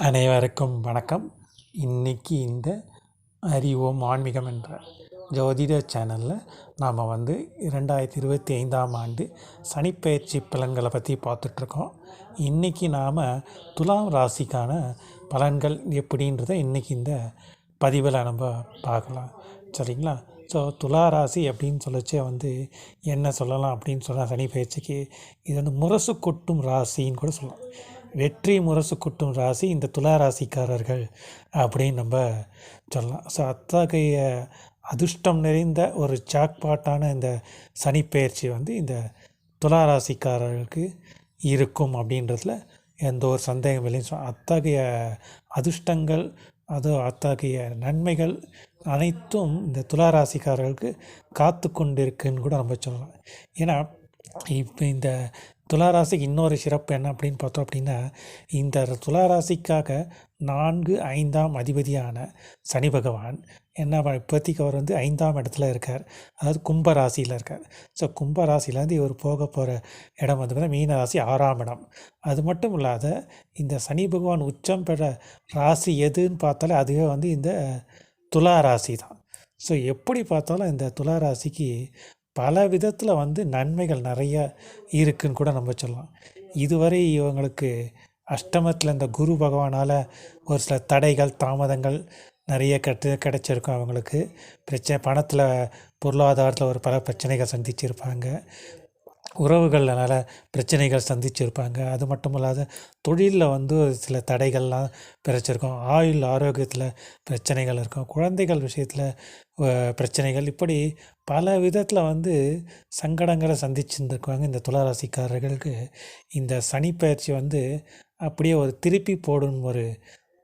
அனைவருக்கும் வணக்கம். இன்றைக்கி இந்த அறிவோம் ஆன்மீகம் என்ற ஜோதிட சேனலில் நாம் வந்து இரண்டாயிரத்தி இருபத்தி ஐந்தாம் ஆண்டு சனிப்பெயர்ச்சி பலன்களை பற்றி பார்த்துட்ருக்கோம். இன்றைக்கி நாம் துலாம் ராசிக்கான பலன்கள் எப்படின்றத இன்றைக்கி இந்த பதிவில் நம்ம பார்க்கலாம். சரிங்களா? ஸோ துலா ராசி அப்படின்னு சொல்லிச்சே வந்து என்ன சொல்லலாம் அப்படின்னு சொன்னால் சனி பயிற்சிக்கு இது வந்து முரசு கொட்டும் ராசின்னு கூட சொல்லலாம். வெற்றி முரசு குட்டும் ராசி இந்த துலா ராசிக்காரர்கள் அப்படின்னு நம்ம சொல்லலாம். ஸோ அத்தகைய அதிர்ஷ்டம் நிறைந்த ஒரு ஜாக்பாட்டான இந்த சனிப்பெயர்ச்சி வந்து இந்த துலா ராசிக்காரர்களுக்கு இருக்கும் அப்படின்றதுல எந்த ஒரு சந்தேகம் இல்லைன்னு சொல் அத்தகைய அதிர்ஷ்டங்கள் அது அத்தகைய நன்மைகள் அனைத்தும் இந்த துலா ராசிக்காரர்களுக்கு காத்து கொண்டிருக்குன்னு கூட நம்ம சொல்லலாம். ஏன்னா இப்போ இந்த துளாராசிக்கு இன்னொரு சிறப்பு என்ன அப்படின்னு பார்த்தோம் அப்படின்னா இந்த துளாராசிக்காக நான்கு ஐந்தாம் அதிபதியான சனி பகவான் என்ன ப- இப்போதைக்கு அவர் வந்து ஐந்தாம் இடத்துல இருக்கார். அதாவது கும்ப ராசியில் இருக்கார். ஸோ கும்ப ராசியிலேருந்து இவர் போக போகிற இடம் வந்து பார்த்தீங்கன்னா மீன ராசி ஆறாம் இடம். அது மட்டும் இல்லாத இந்த சனி பகவான் உச்சம் பெற ராசி எதுன்னு பார்த்தாலே அதுவே வந்து இந்த துலா ராசி தான். ஸோ எப்படி பார்த்தாலும் இந்த துலா ராசிக்கு பல விதத்தில் வந்து நன்மைகள் நிறைய இருக்குன்னு கூட நம்ம சொல்லலாம். இதுவரை இவங்களுக்கு அஷ்டமத்தில் இந்த குரு பகவானால் ஒரு சில தடைகள் தாமதங்கள் நிறைய கட்டு கிடச்சிருக்கும் அவங்களுக்கு. பிரச்சனை பணத்தில் பொருளாதாரத்தில் ஒரு பல பிரச்சனைகள் சந்திச்சிருப்பாங்க. உறவுகள்னால பிரச்சனைகள் சந்திச்சிருப்பாங்க. அது மட்டும் இல்லாத தொழிலில் வந்து ஒரு சில தடைகள்லாம் பிறச்சிருக்கும். ஆயுள் ஆரோக்கியத்தில் பிரச்சனைகள் இருக்கும். குழந்தைகள் விஷயத்தில் பிரச்சனைகள். இப்படி பல விதத்தில் வந்து சங்கடங்களை சந்திச்சிருந்துருக்குவாங்க இந்த துளாராசிக்காரர்களுக்கு. இந்த சனிப்பயிற்சி வந்து அப்படியே ஒரு திருப்பி போடும் ஒரு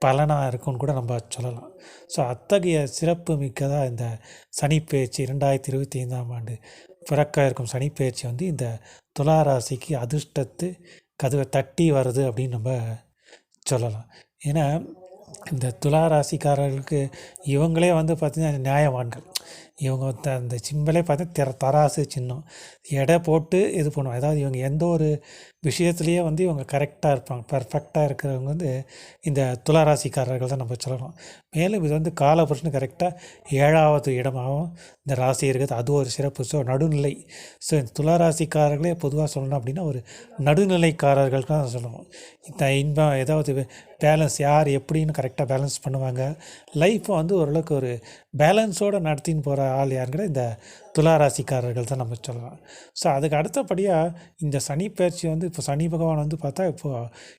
பலனாக இருக்கும்னு கூட நம்ம சொல்லலாம். ஸோ அத்தகைய சிறப்பு மிக்கதாக இந்த சனிப்பயிற்சி ரெண்டாயிரத்தி இருபத்தி ஐந்தாம் ஆண்டு. பிறக்க இருக்கும் சனிப்பெயர்ச்சி வந்து இந்த துலா ராசிக்கு அதிர்ஷ்டத்து கதவை தட்டி வருது அப்படின்னு நம்ம சொல்லலாம். ஏன்னா இந்த துலா ராசிக்காரர்களுக்கு இவங்களே வந்து பார்த்திங்கன்னா நியாயவான்கள். இவங்க த அந்த சிம்பிளே பார்த்தா திற தராசு சின்னம். எடை போட்டு இது பண்ணுவோம் அதாவது இவங்க எந்த ஒரு விஷயத்துலேயே வந்து இவங்க கரெக்டாக இருப்பாங்க. பர்ஃபெக்டாக இருக்கிறவங்க வந்து இந்த துளாராசிக்காரர்கள் தான் நம்ம சொல்லலாம் மேலும் இது வந்து காலபுருஷனு கரெக்டாக ஏழாவது இடமாகவும் இந்த ராசி இருக்குது. அது ஒரு சிறப்பு. ஸோ நடுநிலை. ஸோ இந்த துளாராசிக்காரர்களே பொதுவாக சொல்லணும் அப்படின்னா ஒரு நடுநிலைக்காரர்கள் தான் சொல்லணும். இந்த இன்பம் ஏதாவது பேலன்ஸ் யார் எப்படின்னு கரெக்டாக பேலன்ஸ் பண்ணுவாங்க. லைஃப்பை வந்து ஓரளவுக்கு ஒரு பேலன்ஸோடு நடத்தின்னு போகிற ஆள் யாருங்கிற இந்த துலா ராசிக்காரர்கள் தான் நம்ம சொல்லலாம். ஸோ அதுக்கு அடுத்தபடியாக இந்த சனி பயிற்சி வந்து இப்போ சனி பகவான் வந்து பார்த்தா இப்போ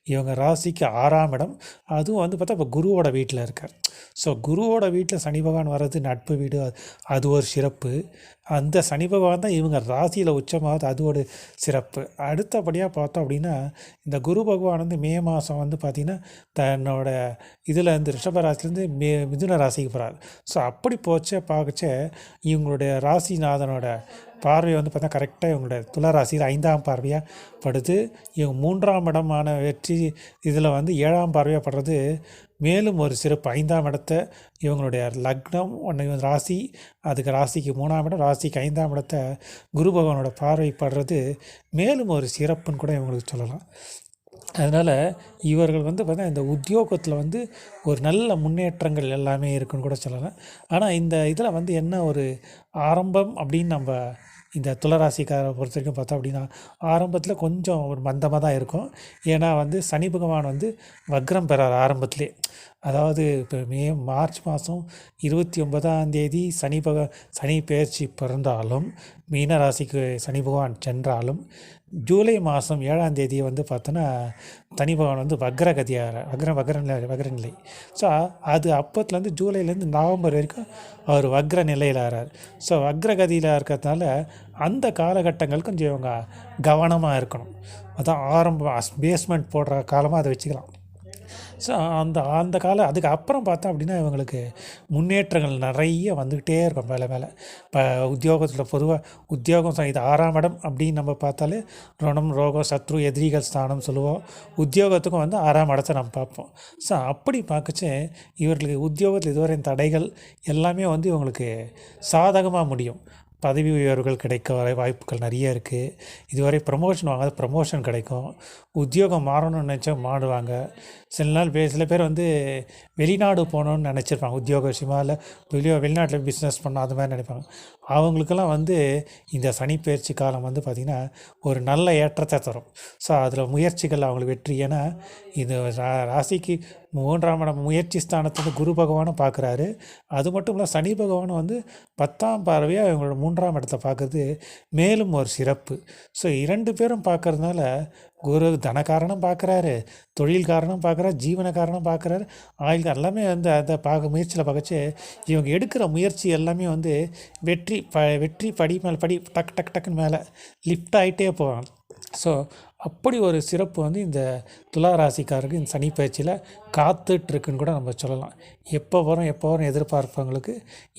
இவங்க ராசிக்கு ஆறாம் இடம். அதுவும் வந்து பார்த்தா இப்போ குருவோட வீட்டில் இருக்கார். ஸோ குருவோட வீட்டில் சனி பகவான் வர்றது நட்பு வீடு அது- அது ஒரு சிறப்பு. அந்த சனி பகவான் தான் இவங்க ராசியில் உச்சமாவது அது ஒரு சிறப்பு. அடுத்தபடியாக பார்த்தோம் அப்படின்னா இந்த குரு பகவான் வந்து மே மாதம் வந்து பார்த்திங்கன்னா தன்னோட இதில் இருந்து ரிஷப ராசிலேருந்து மே மிதுன ராசிக்கு போகிறார் ஸோ அப்படி போச்சே பார்க்கச்சே இவங்களுடைய ராசிநாதனோட பார்வை வந்து பார்த்தா கரெக்டாக இவங்களுடைய துளராசியில் ஐந்தாம் பார்வையாக படுது. இவங்க மூன்றாம் இடமான வெற்றி இதில் வந்து ஏழாம் பார்வையாக படுறது. மேலும் ஒரு சிறப்பு ஐந்தாம் இடத்த இவங்களுடைய லக்னம் ஒன்று ராசி அதுக்கு ராசிக்கு மூணாம் இடம் ராசிக்கு ஐந்தாம் இடத்த குரு பகவானோட பார்வை படுறது. மேலும் ஒரு சிறப்புன்னு கூட இவங்களுக்கு சொல்லலாம். அதனால் இவர்கள் வந்து பார்த்தா இந்த உத்தியோகத்தில் வந்து ஒரு நல்ல முன்னேற்றங்கள் எல்லாமே இருக்குன்னு கூட சொல்லலாம். ஆனால் இந்த இதில் வந்து என்ன ஒரு ஆரம்பம் அப்படின்னு நம்ம இந்த துளராசிக்காரை பொறுத்த வரைக்கும் பார்த்தோம் அப்படின்னா ஆரம்பத்தில் கொஞ்சம் ஒரு மந்தமாக தான் இருக்கும். ஏன்னா வந்து சனி பகவான் வந்து வக்ரம் பெறார் ஆரம்பத்திலே. அதாவது இப்போ மே மார்ச் மாதம் இருபத்தி ஒன்பதாம் தேதி சனி பக சனி பெயர்ச்சி பிறந்தாலும் மீனராசிக்கு சனி பகவான் சென்றாலும் ஜூலை மாதம் ஏழாம் தேதி வந்து பார்த்தோன்னா தனி பகவான் வந்து வக்ரகதியார வக்ர வக்ரநிலை வக்ரநிலை ஸோ அது அப்போத்துலேருந்து ஜூலைலேருந்து நவம்பர் வரைக்கும் அவர் வக்ர நிலையில் ஆறார். ஸோ வக்ரகதியில் இருக்கிறதுனால அந்த காலகட்டங்கள் கொஞ்சம் இவங்க கவனமாக இருக்கணும். அதான் ஆரம்பம் பேஸ்மெண்ட் போடுற காலமாக அதை வச்சுக்கலாம். ஸோ அந்த அந்த காலம் அதுக்கு அப்புறம் பார்த்தோம் அப்படின்னா இவங்களுக்கு முன்னேற்றங்கள் நிறைய வந்துக்கிட்டே இருக்கும் மேலே மேலே. இப்போ உத்தியோகத்தில் பொதுவாக உத்தியோகம் இது ஆறாம் இடம் அப்படின்னு நம்ம பார்த்தாலே ருணம் ரோகம் சத்ரு எதிரிகள் ஸ்தானம் சொல்லுவோம். உத்தியோகத்துக்கும் வந்து ஆறாம் இடத்தை நம்ம பார்ப்போம். ஸோ அப்படி பார்க்கச்சு இவர்களுக்கு உத்தியோகத்தில் இதுவரை தடைகள் எல்லாமே வந்து இவங்களுக்கு சாதகமாக முடியும். பதவி உயர்வுகள் கிடைக்க வரை வாய்ப்புகள் நிறைய இருக்குது இதுவரை ப்ரமோஷன் வாங்காத ப்ரமோஷன் கிடைக்கும். உத்தியோகம் மாறணும்னு நினச்சா மாடுவாங்க சில நாள் வே- சில பேர் வந்து வெளிநாடு போகணுன்னு நினச்சிருப்பாங்க. உத்தியோக விஷயமா இல்லை வெளியோ வெளிநாட்டில் பிஸ்னஸ் பண்ணணும் அது மாதிரி நினைப்பாங்க. அவங்களுக்கெல்லாம் வந்து இந்த சனிப்பெயர்ச்சி காலம் வந்து பார்த்திங்கன்னா ஒரு நல்ல ஏற்றத்தை தரும். ஸோ அதில் முயற்சிகள் அவங்களுக்கு வெற்றி. ஏன்னா இது ரா- ராசிக்கு மூன்றாம் இடம் முயற்சி ஸ்தானத்தை வந்து குரு பகவானும் பார்க்குறாரு அது மட்டும் இல்லை சனி பகவானும் வந்து பத்தாம் பார்வையாக இவங்களோட மூன்றாம் இடத்தை பார்க்குறது மேலும் ஒரு சிறப்பு. ஸோ இரண்டு பேரும் பார்க்கறதுனால குரு தனக்காரனும் பார்க்குறாரு தொழில் காரணம் பார்க்குறாரு ஜீவன காரணம் பார்க்குறாரு ஆயுள் எல்லாமே வந்து அதை பார்க்க முயற்சியில் பார்க்கச்சு இவங்க எடுக்கிற முயற்சி எல்லாமே வந்து வெற்றி ப வெற்றி படி மேலே படி டக் டக் டக்குன்னு மேலே லிஃப்ட் ஆகிட்டே போவாங்க ஸோ அப்படி ஒரு சிறப்பு வந்து இந்த துலா ராசிக்காரருக்கு இந்த சனி பயிற்சியில் காத்துட்ருக்குன்னு கூட நம்ம சொல்லலாம். எப்போ வரும் எப்போ வரும் எதிர்பார்ப்பவங்களுக்கு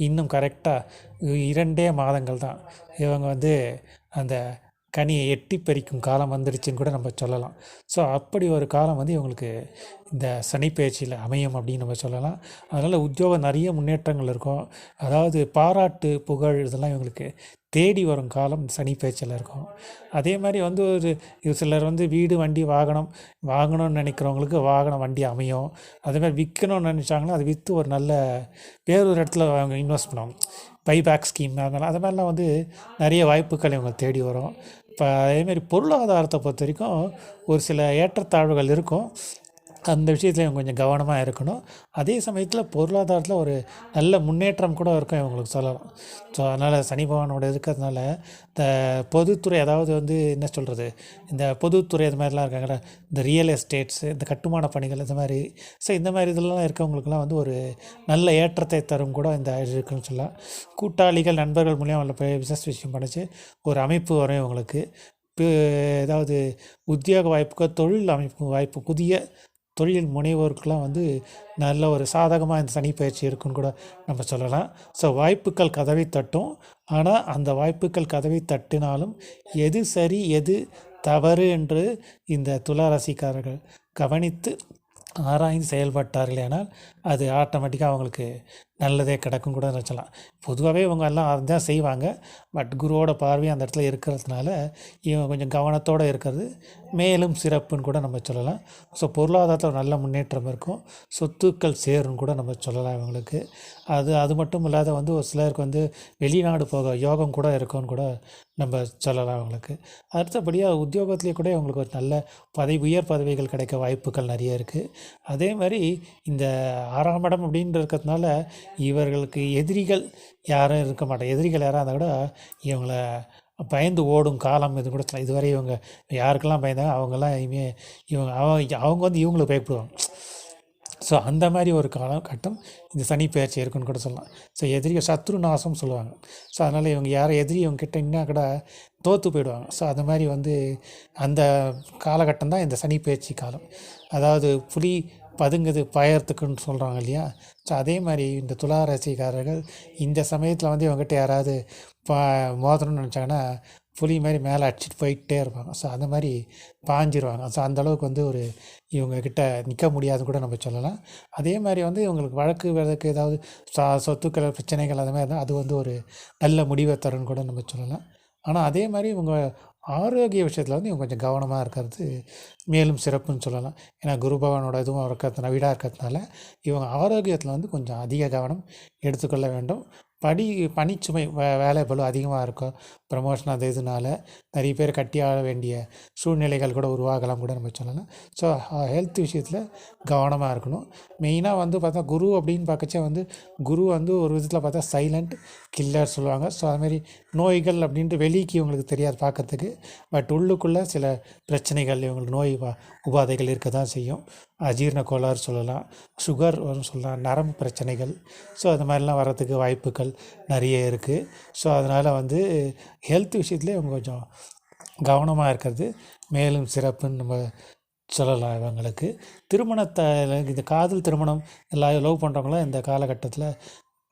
இன்னும் கரெக்டாக இரண்டே மாதங்கள் தான். இவங்க வந்து அந்த கனியை எட்டி பறிக்கும் காலம் வந்துடுச்சுன்னு கூட நம்ம சொல்லலாம். ஸோ அப்படி ஒரு காலம் வந்து இவங்களுக்கு இந்த சனிப்பெயர்ச்சியில் அமையும் அப்படின்னு நம்ம சொல்லலாம். அதனால் உத்தியோகம் நிறைய முன்னேற்றங்கள் இருக்கும். அதாவது பாராட்டு புகழ் இதெல்லாம் இவங்களுக்கு தேடி வரும் காலம் சனி சனிப்பெயர்ச்சியில் இருக்கும். அதே மாதிரி வந்து ஒரு இது சிலர் வந்து வீடு வண்டி வாகனம் வாங்கணும்னு நினைக்கிறவங்களுக்கு வாகனம் வண்டி அமையும். அதே மாதிரி விற்கணும்னு நினச்சாங்கன்னா அது விற்று ஒரு நல்ல வேறொரு இடத்துல அவங்க இன்வெஸ்ட் பண்ணுவாங்க. பைபேக் ஸ்கீம் அதனால் அது மாதிரிலாம் வந்து நிறைய வாய்ப்புகள் இவங்க தேடி வரும். இப்போ அதேமாரி பொருளாதாரத்தை பொறுத்த வரைக்கும் ஒரு சில ஏற்றத்தாழ்வுகள் இருக்கும். அந்த விஷயத்தில் இவங்க கொஞ்சம் கவனமாக இருக்கணும். அதே சமயத்தில் பொருளாதாரத்தில் ஒரு நல்ல முன்னேற்றம் கூட இருக்கும் இவங்களுக்கு சொல்லலாம். ஸோ அதனால் சனி பகவானோட இருக்கிறதுனால இந்த பொதுத்துறை அதாவது வந்து என்ன சொல்கிறது இந்த பொதுத்துறை இது மாதிரிலாம் இருக்காங்கல்ல இந்த ரியல் எஸ்டேட்ஸு இந்த கட்டுமான பணிகள் இந்த மாதிரி. ஸோ இந்த மாதிரி இதெல்லாம் இருக்கவங்களுக்குலாம் வந்து ஒரு நல்ல ஏற்றத்தை தரும் கூட இந்த இருக்குன்னு சொல்லலாம். கூட்டாளிகள் நண்பர்கள் மூலியம் அவங்கள போய் பிஸ்னஸ் விஷயம் பண்ணிச்சு ஒரு அமைப்பு வரும் இவங்களுக்கு. இப்போ ஏதாவது உத்தியோக வாய்ப்புக்கோ தொழில் அமைப்பு வாய்ப்பு புதிய தொழில் முனைவோருக்கெல்லாம் வந்து நல்ல ஒரு சாதகமாக இந்த சனி பயிற்சி இருக்குன்னு கூட நம்ம சொல்லலாம். ஸோ வாய்ப்புகள் கதவை தட்டும். ஆனால் அந்த வாய்ப்புகள் கதவை தட்டினாலும் எது சரி எது தவறு என்று இந்த துளாராசிக்காரர்கள் கவனித்து ஆராய்ந்து செயல்பட்டார்களேனால் அது ஆட்டோமேட்டிக்காக அவங்களுக்கு நல்லதே கிடக்கும் கூட நினச்சலாம். பொதுவாகவே இவங்க எல்லாம் அதுதான் செய்வாங்க. பட் குருவோட பார்வை அந்த இடத்துல இருக்கிறதுனால இவங்க கொஞ்சம் கவனத்தோடு இருக்கிறது. மேலும் சிறப்புன்னு கூட நம்ம சொல்லலாம். ஸோ பொருளாதாரத்தில் ஒரு நல்ல முன்னேற்றம் இருக்கும். சொத்துக்கள் சேரும்னு கூட நம்ம சொல்லலாம் இவங்களுக்கு. அது அது மட்டும் இல்லாத வந்து ஒரு சிலருக்கு வந்து வெளிநாடு போக யோகம் கூட இருக்கும்னு கூட நம்ம சொல்லலாம் அவங்களுக்கு அடுத்தபடியாக உத்தியோகத்துலேயே கூட இவங்களுக்கு ஒரு நல்ல பதவி உயர் பதவிகள் கிடைக்க வாய்ப்புகள் நிறைய இருக்குது அதே மாதிரி இந்த ஆறாம் இடம் அப்படின்னு இருக்கிறதுனால இவர்களுக்கு எதிரிகள் யாரும் இருக்க மாட்டாங்க எதிரிகள் யாராக இருந்தால் கூட இவங்கள பயந்து ஓடும் காலம் இது கூட இதுவரை இவங்க யாருக்கெல்லாம் பயந்தாங்க அவங்கெல்லாம் இனிமே இவங்க அவங்க அவங்க வந்து இவங்களை பயப்படுவாங்க. ஸோ அந்த மாதிரி ஒரு காலகட்டம் இந்த சனி பெயர்ச்சி இருக்குன்னு கூட சொல்லலாம். ஸோ எதிரி சத்ரு நாசம் சொல்லுவாங்க. ஸோ அதனால் இவங்க யாரை எதிரி இவங்க கிட்ட கூட தோற்று போயிடுவாங்க. ஸோ அது மாதிரி வந்து அந்த காலகட்டம் தான் இந்த சனி பெயர்ச்சி காலம். அதாவது புலி பதுங்குது பயறத்துக்குன்னு சொல்கிறாங்க இல்லையா? ஸோ அதே மாதிரி இந்த துலா ராசிக்காரர்கள் இந்த சமயத்தில் வந்து இவங்ககிட்ட யாராவது பா மோதணும்னு நினச்சாங்கன்னா புலி மாதிரி மேலே அடிச்சிட்டு போயிட்டே இருப்பாங்க. ஸோ அந்த மாதிரி பாஞ்சிருவாங்க. ஸோ அந்த அளவுக்கு வந்து ஒரு இவங்கக்கிட்ட நிற்க முடியாதுன்னு கூட நம்ம சொல்லலாம். அதே மாதிரி வந்து இவங்களுக்கு வழக்கு வழக்கு ஏதாவது சா சொத்துக்கள் பிரச்சனைகள் அது மாதிரி இருந்தால் அது வந்து ஒரு நல்ல முடிவை தரும்னு கூட நம்ம சொல்லலாம். ஆனால் அதே மாதிரி இவங்க ஆரோக்கிய விஷயத்தில் வந்து இவங்க கொஞ்சம் கவனமாக இருக்கிறது மேலும் சிறப்புன்னு சொல்லலாம். ஏன்னா குரு பகவானோட இதுவும் இருக்கிறதுனால வீடாக இருக்கிறதுனால இவங்க ஆரோக்கியத்தில் வந்து கொஞ்சம் அதிக கவனம் எடுத்துக்கொள்ள வேண்டும். படி பணிச்சுமை வே வேலை பளு அதிகமாக இருக்கும் ப்ரமோஷன் அது இதனால நிறைய பேர் கட்டி வேண்டிய சூழ்நிலைகள் கூட உருவாகலாம் கூட நம்ம சொல்லலாம். ஸோ ஹெல்த் விஷயத்தில் கவனமாக இருக்கணும். மெயினாக வந்து பார்த்தா குரு அப்படின்னு பார்க்கச்சே வந்து குரு வந்து ஒரு விதத்தில் பார்த்தா சைலண்ட் கில்லர் சொல்லுவாங்க. ஸோ அதுமாரி நோய்கள் அப்படின்ட்டு வெளிக்கு இவங்களுக்கு தெரியாது பார்க்கறதுக்கு. பட் உள்ளுக்குள்ளே சில பிரச்சனைகள் இவங்களுக்கு நோய் உபாதைகள் இருக்க தான் செய்யும். அஜீரண கோளாறு சொல்லலாம் சுகர் வரும் சொல்லலாம் நரம்பு பிரச்சனைகள். ஸோ அது மாதிரிலாம் வர்றதுக்கு வாய்ப்புகள் நிறைய இருக்குது ஸோ அதனால் வந்து ஹெல்த் விஷயத்துலேயே இவங்க கொஞ்சம் கவனமாக இருக்கிறது. மேலும் சிறப்புன்னு நம்ம சொல்லலாம் இவங்களுக்கு. திருமணத்தை இந்த காதல் திருமணம் எல்லாம் லவ் பண்ணுறவங்களாம் இந்த காலகட்டத்தில்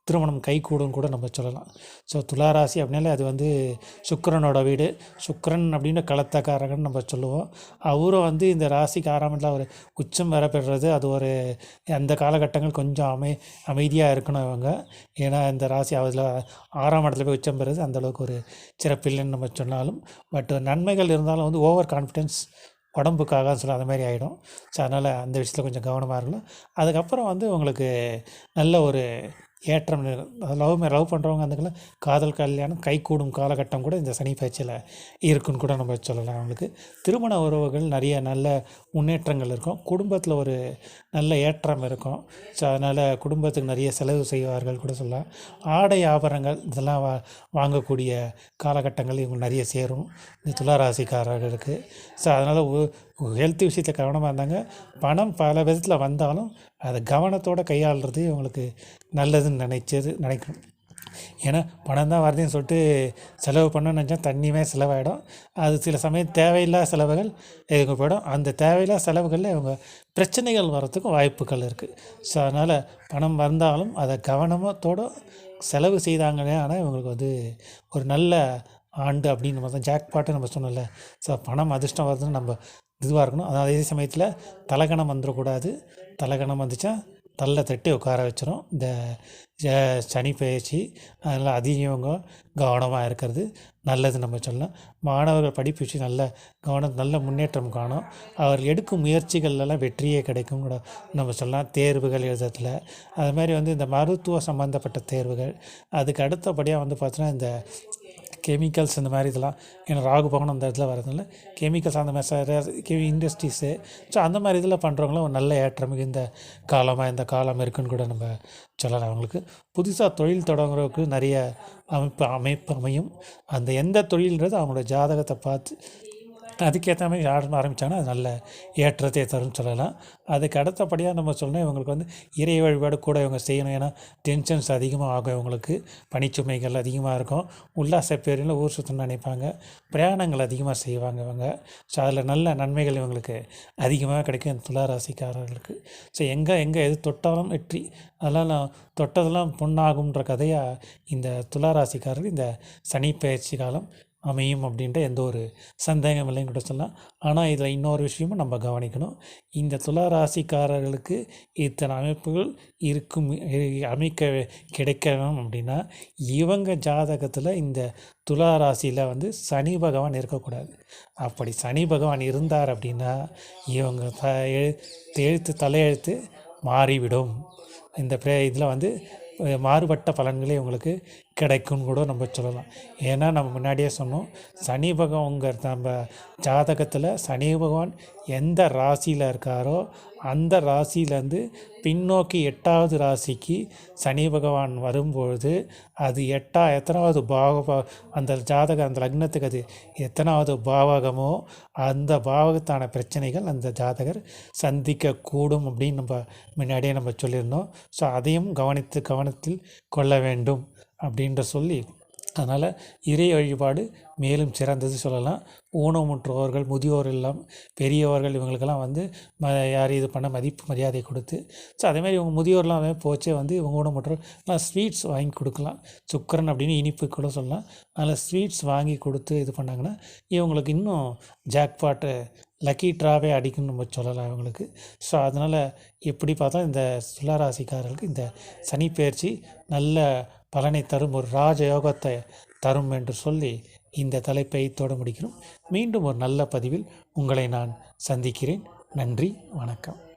திருமணம் கைகூடும் கூட நம்ம சொல்லலாம். ஸோ துளாராசி அப்படின்னாலே அது வந்து சுக்கரனோட வீடு. சுக்கரன் அப்படின்னு களத்தக்காரகன் நம்ம சொல்லுவோம். அவரும் வந்து இந்த ராசிக்கு ஆறாம் அவர் ஒரு உச்சம் வர பெறுறது. அது ஒரு அந்த காலகட்டங்கள் கொஞ்சம் அமை அமைதியாக இருக்கணும் இவங்க. ஏன்னா இந்த ராசி அதில் ஆறாம் இடத்துல போய் உச்சம் பெறுறது அந்தளவுக்கு ஒரு சிறப்பில்லைன்னு நம்ம சொன்னாலும். பட் நன்மைகள் இருந்தாலும் வந்து ஓவர் கான்ஃபிடென்ஸ் உடம்புக்காக சொல்ல அந்த மாதிரி ஆகிடும் ஸோ அதனால் அந்த விஷயத்தில் கொஞ்சம் கவனமாக இருக்கணும் அதுக்கப்புறம் வந்து உங்களுக்கு நல்ல ஒரு ஏற்றம் லவ் லவ் பண்ணுறவங்க அதுக்கெல்லாம் காதல் கல்யாணம் கைகூடும் காலகட்டம் கூட இந்த சனி பயிற்சியில் இருக்குன்னு கூட நம்ம சொல்லலாம் அவங்களுக்கு. திருமண உறவுகள் நிறைய நல்ல முன்னேற்றங்கள் இருக்கும். குடும்பத்தில் ஒரு நல்ல ஏற்றம் இருக்கும். ஸோ அதனால் குடும்பத்துக்கு நிறைய செலவு செய்வார்கள் கூட சொல்லலாம். ஆடை ஆபரணங்கள் இதெல்லாம் வா வாங்கக்கூடிய காலகட்டங்கள் இவங்க நிறைய சேரும். இந்த துளாராசிக்காரர்களுக்கு. ஸோ அதனால் ஹெல்த் விஷயத்தில் கவனமாக இருந்தாங்க. பணம் பல விதத்தில் வந்தாலும் அதை கவனத்தோடு கையாளுறது இவங்களுக்கு நல்லதுன்னு நினைச்சது நினைக்கணும் ஏன்னா பணம் தான் வருதுன்னு சொல்லிட்டு செலவு பண்ணணும்னு நினச்சா தண்ணியுமே செலவாயிடும். அது சில சமயம் தேவையில்லாத செலவுகள் இவங்க போயிடும் அந்த தேவையில்லாத செலவுகளில் இவங்க பிரச்சனைகள் வர்றதுக்கும் வாய்ப்புகள் இருக்குது ஸோ அதனால் பணம் வந்தாலும் அதை கவனமத்தோடு செலவு செய்தாங்களே ஆனால் இவங்களுக்கு வந்து ஒரு நல்ல ஆண்டு அப்படின்னு நம்ம தான் ஜாக்பாட்டு நம்ம சொன்னோம்ல. ஸோ பணம் அதிர்ஷ்டம் வருதுன்னு நம்ம இதுவாக இருக்கணும். அதாவது அதே சமயத்தில் தலகணம் வந்துடக்கூடாது தலகணம் வந்துச்சா தள்ள தட்டி உட்கார வச்சிரும். இந்த சனி பயிற்சி அதனால் அதிகவங்க கவனமாக இருக்கிறது. நல்லது நம்ம சொல்லலாம். மாணவர்கள் படிப்பு விஷயம் நல்ல கவனம் நல்ல முன்னேற்றம் காணும். அவர் எடுக்கும் முயற்சிகள்லாம் வெற்றியே கிடைக்கும். கூட நம்ம சொல்லலாம். தேர்வுகள் எழுதுறதுல அது மாதிரி வந்து இந்த மருத்துவ சம்மந்தப்பட்ட தேர்வுகள். அதுக்கு அடுத்தபடியாக வந்து பார்த்தோன்னா இந்த கெமிக்கல்ஸ் இந்த மாதிரி இதெல்லாம் ஏன்னா ராகு பவன் அந்த இடத்துல வரதுனால கெமிக்கல்ஸ் அந்த மாதிரி கெமி இண்டஸ்ட்ரீஸு ஸோ அந்த மாதிரி இதில் பண்ணுறவங்களும் ஒரு நல்ல ஏற்றம் மிகுந்த காலமாக இந்த காலம் இருக்குன்னு கூட நம்ம சொல்லலாம். அவங்களுக்கு புதுசாக தொழில் தொடங்குறதுக்கு நிறைய அமைப்பு அமைப்பு அமையும். அந்த எந்த தொழில்ன்றது அவங்களோட ஜாதகத்தை பார்த்து அதுக்கேற்ற மாதிரி ஆடணும் ஆரம்பித்தாங்கன்னா அது நல்ல ஏற்றத்தை தரும்னு சொல்லலாம். அதுக்கு அடுத்தபடியாக நம்ம சொல்லணும் இவங்களுக்கு வந்து இறை வழிபாடு கூட இவங்க செய்யணும். ஏன்னா டென்ஷன்ஸ் அதிகமாக ஆகும் இவங்களுக்கு. பனிச்சுமைகள் அதிகமாக இருக்கும். உல்லாச பேரில் ஊர் சுற்றணும்னு நினைப்பாங்க. பிரயாணங்கள் அதிகமாக செய்வாங்க இவங்க. ஸோ அதில் நல்ல நன்மைகள் இவங்களுக்கு அதிகமாக கிடைக்கும். துளாராசிக்காரர்களுக்கு. ஸோ எங்கே எங்கே எது தொட்டாலும் வெற்றி. அதெல்லாம் தொட்டதெல்லாம் பொண்ணாகுன்ற கதையாக இந்த துளாராசிக்காரர்கள் இந்த சனி பயிற்சி காலம் அமையும் அப்படின்ற எந்த ஒரு சந்தேகம் இல்லைன்னு கூட சொல்லலாம். ஆனால் இதில் இன்னொரு விஷயமும் நம்ம கவனிக்கணும். இந்த துளாராசிக்காரர்களுக்கு இத்தனை அமைப்புகள் இருக்கும் அமைக்க கிடைக்கணும் அப்படின்னா இவங்க ஜாதகத்தில் இந்த துலா ராசியில் வந்து சனி பகவான் இருக்கக்கூடாது. அப்படி சனி பகவான் இருந்தார் அப்படின்னா இவங்க த எழு எழுத்து தலையெழுத்து மாறிவிடும். இந்த ப்ரே இதில் வந்து மாறுபட்ட பலன்களே உங்களுக்கு கிடைக்கும்னு கூட நம்ம சொல்லலாம். ஏன்னா நம்ம முன்னாடியே சொன்னோம் சனி பகவான்கிற நம்ம ஜாதகத்தில் சனி பகவான் எந்த ராசியில் இருக்காரோ அந்த ராசியிலேருந்து பின்னோக்கி எட்டாவது ராசிக்கு சனி பகவான் வரும்பொழுது அது எட்டா எத்தனாவது பாவ அந்த ஜாதக அந்த லக்னத்துக்கு அது எத்தனாவது பாவகமோ அந்த பாவகத்தான பிரச்சனைகள் அந்த ஜாதகர் சந்திக்கக்கூடும் அப்படின்னு நம்ம முன்னாடியே நம்ம சொல்லியிருந்தோம். ஸோ அதையும் கவனித்து கவனத்தில் கொள்ள வேண்டும் அப்படின்ற சொல்லி அதனால் இறை வழிபாடு மேலும் சிறந்தது சொல்லலாம். ஊனமுற்றோர்கள் முதியோர் எல்லாம் பெரியவர்கள் இவங்களுக்கெல்லாம் வந்து ம யார் இது பண்ண மதிப்பு மரியாதை கொடுத்து ஸோ அதேமாதிரி இவங்க முதியோர்லாம் போச்சே வந்து இவங்க ஊனமுற்றோர் ஸ்வீட்ஸ் வாங்கி கொடுக்கலாம். சுக்கரன் அப்படின்னு இனிப்பு கூட சொல்லலாம். அதில் ஸ்வீட்ஸ் வாங்கி கொடுத்து இது பண்ணாங்கன்னா இவங்களுக்கு இன்னும் ஜாக்பாட்டு லக்கி ட்ராவே அடிக்கும்னு நம்ம சொல்லலாம் இவங்களுக்கு. ஸோ அதனால் எப்படி பார்த்தா இந்த துளாராசிக்காரர்களுக்கு இந்த சனி பயிற்சி நல்ல பலனை தரும் ஒரு ராஜயோகத்தை தரும் என்று சொல்லி இந்த தலைப்பை தொட முடிக்கிறோம். மீண்டும் ஒரு நல்ல பதிவில் உங்களை நான் சந்திக்கிறேன். நன்றி வணக்கம்.